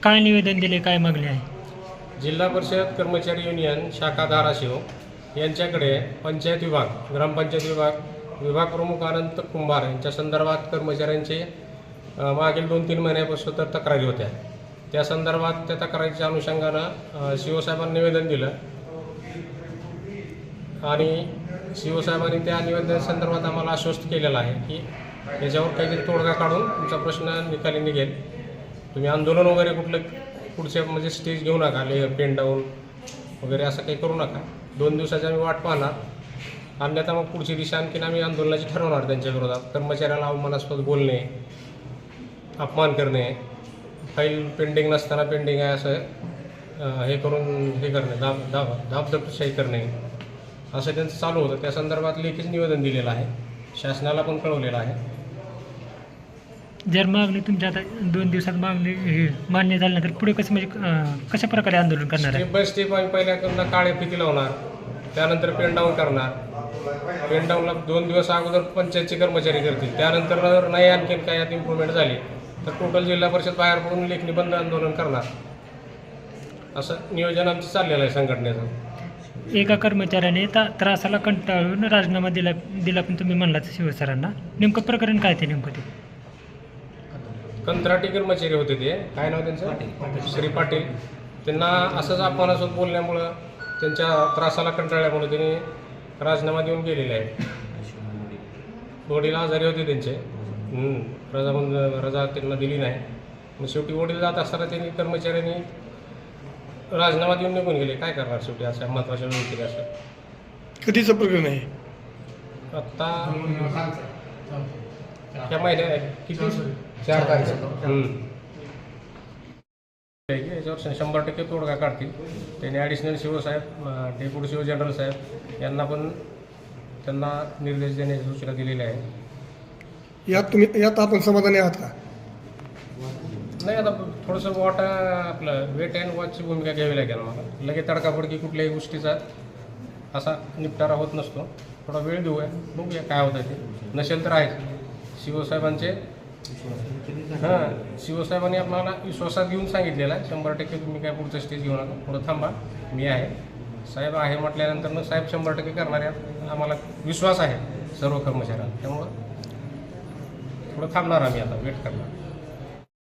काय निवेदन दिले काय मागणी आहे? जिल्हा परिषद कर्मचारी युनियन शाखा धाराशिव यांच्याकडे पंचायत विभाग ग्रामपंचायत विभाग विभाग प्रमुख अनंत कुंभार यांच्या संदर्भात कर्मचाऱ्यांचे मागील दोन तीन महिन्यापासून तर तक्रारी होत्या. त्या संदर्भात त्या तक्रारीच्या अनुषंगानं शिवसाहेबांना शिवसाहेबांनी निवेदन दिलं. आणि शिवसाहेबांनी त्या निवेदन संदर्भात आम्हाला आश्वस्त केलेलं आहे की याच्यावर काहीतरी तोडगा काढून तुमचा प्रश्न निकाली निघेल. तुम्ही आंदोलन वगैरे कुठलं पुढच्या म्हणजे स्टेज घेऊ नका ले पेन डाऊन वगैरे असं काही करू नका. दोन दिवसाची आम्ही वाट पाहणार. अन्यथा मग पुढची दिशा आणखीन आम्ही आंदोलनाची ठरवणार त्यांच्या विरोधात. कर्मचाऱ्याला अवमानास्पद बोलणे अपमान करणे फाईल पेंडिंग नसताना पेंडिंग आहे असं हे करून हे करणे दाब दाब दाबदपशाही करणे असं त्यांचं चालू होतं. त्या संदर्भात लेखीच निवेदन दिलेलं आहे. शासनाला पण कळवलेलं आहे. जर मागणी तुमच्या आता दोन दिवसात मागणी हे मान्य झाली नाही तर पुढे कसं म्हणजे अं, कशा प्रकारे आंदोलन करणार आहे? स्टेप बाय स्टेप आम्ही पहिल्याकडनं काळे फिती लावणार त्यानंतर पेन डाऊन करणार. पेन डाऊनला दोन दिवस अगोदर पंचायतचे कर्मचारी करतील. त्यानंतर जर नाही आणखीन काही यात इम्प्रूव्हमेंट झाली तर टोटल जिल्हा परिषद बाहेर पडून लेखणी बंद आंदोलन करणार. असं नियोजन आमचं चाललेलं आहे संघटनेचं. एका कर्मचाऱ्याने ता त्रासाला कंटाळून राजीनामा दिला दिला पण तुम्ही म्हणलात शिवसरांना. नेमकं प्रकरण काय ते नेमकं ते? कंत्राटी कर्मचारी होते ते. काय नाव त्यांचं? श्री पाटील. त्यांना असंच अपमानासोबत बोलल्यामुळं त्यांच्या त्रासाला कंटाळल्यामुळे त्यांनी राजीनामा देऊन गेलेले आहे वडील आजारी होते त्यांचे. हम्म. रजा बंद रजा त्यांना दिली नाही. मग शेवटी वडील जात असताना त्यांनी कर्मचाऱ्यांनी राजीनामा देऊन निघून गेले. काय करणार शेवटी? अशा महत्त्वाच्या व्यक्ती असं कधीचं प्रकरण आहे? आत्ता ह्या महिन्यात किती? चार तारखेला याच्यावर शंभर टक्के तोडगा काढतील. त्यांनी ॲडिशनल शिवसाहेब डेप्युटी शिव जनरल साहेब यांना पण त्यांना निर्देश देण्याची सूचना दिलेल्या आहे. यात तुम्ही यात आपण समाधानी आहात का? नाही आता थोडंसं वॉट आपलं वेट अँड वॉचची भूमिका घ्यावी लागेल मला. लगेच तडकाफडकी कुठल्याही गोष्टीचा असा निपटारा होत नसतो. थोडा वेळ देऊया बघूया काय होतं ते. नसेल तर आहेच शिवसाहेबांचे हां शिवसाहेबांनी आपल्याला विश्वासात घेऊन सांगितलेला आहे. शंभर टक्के तुम्ही काय पुढचं स्टेज घेऊ नका पुढं थांबा. मी आहे. साहेब आहे म्हटल्यानंतर मग साहेब शंभर टक्के करणार आम्हाला विश्वास आहे सर्व कर्मचाऱ्यांना. त्यामुळं थोडं थांबणार आम्ही आता वेट करणार.